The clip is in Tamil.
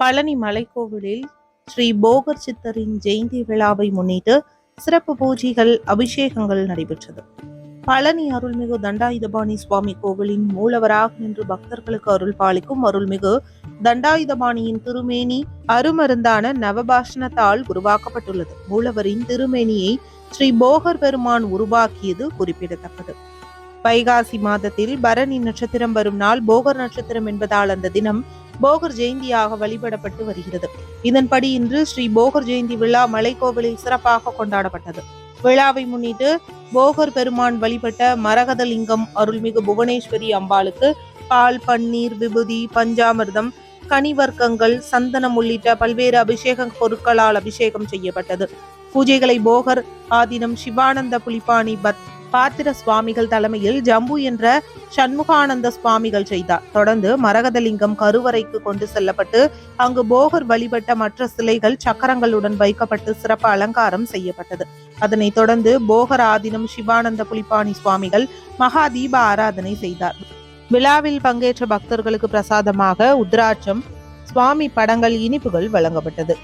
பழனி மலைக்கோவிலில் ஸ்ரீ போகர் சித்தரின் ஜெயந்தி விழாவை முன்னிட்டு சிறப்பு பூஜைகள் அபிஷேகங்கள் நடைபெற்றது. பழனி அருள்மிகு தண்டாயுதபாணி சுவாமி கோவிலின் மூலவராக நின்று பக்தர்களுக்கு அருள் பாலிக்கும் அருள்மிகு தண்டாயுதபாணியின் திருமேனி அருமருந்தான நவபாஷணத்தால் உருவாக்கப்பட்டுள்ளது. மூலவரின் திருமேனியை ஸ்ரீ போகர் பெருமான் உருவாக்கியது குறிப்பிடத்தக்கது. வைகாசி மாதத்தில் பரணி நட்சத்திரம் வரும் நாள் போகர் நட்சத்திரம் என்பதால் அந்த தினம் போகர் ஜெயந்தியாக வழிபடப்பட்டு வருகிறது. இதன்படி இன்று ஸ்ரீ போகர் ஜெயந்தி விழா மலைக்கோவிலில் சிறப்பாக கொண்டாடப்பட்டது. விழாவை முன்னிட்டு போகர் பெருமான் வழிபட்ட மரகதலிங்கம் அருள்மிகு புவனேஸ்வரி அம்பாளுக்கு பால் பன்னீர் விபூதி பஞ்சாமிர்தம் கனிவர்க்கங்கள் சந்தனம் உள்ளிட்ட பல்வேறு அபிஷேக பொருட்களால் அபிஷேகம் செய்யப்பட்டது. பூஜைகளை போகர் ஆதினம் சிவானந்த புலிப்பாணி பத் பாத்திர சுவாமிகள் தலைமையில் ஜம்பு என்ற சண்முகானந்த சுவாமிகள் செய்தார். தொடர்ந்து மரகதலிங்கம் கருவறைக்கு கொண்டு செல்லப்பட்டு அங்கு போகர் வழிபட்ட மற்ற சிலைகள் சக்கரங்களுடன் வைக்கப்பட்டு சிறப்பு அலங்காரம் செய்யப்பட்டது. அதனைத் தொடர்ந்து போகர் ஆதினம் சிவானந்த புலிப்பாணி சுவாமிகள் மகா தீப ஆராதனை செய்தார். விழாவில் பங்கேற்ற பக்தர்களுக்கு பிரசாதமாக உத்ராட்சம் சுவாமி படங்கள் இனிப்புகள் வழங்கப்பட்டது.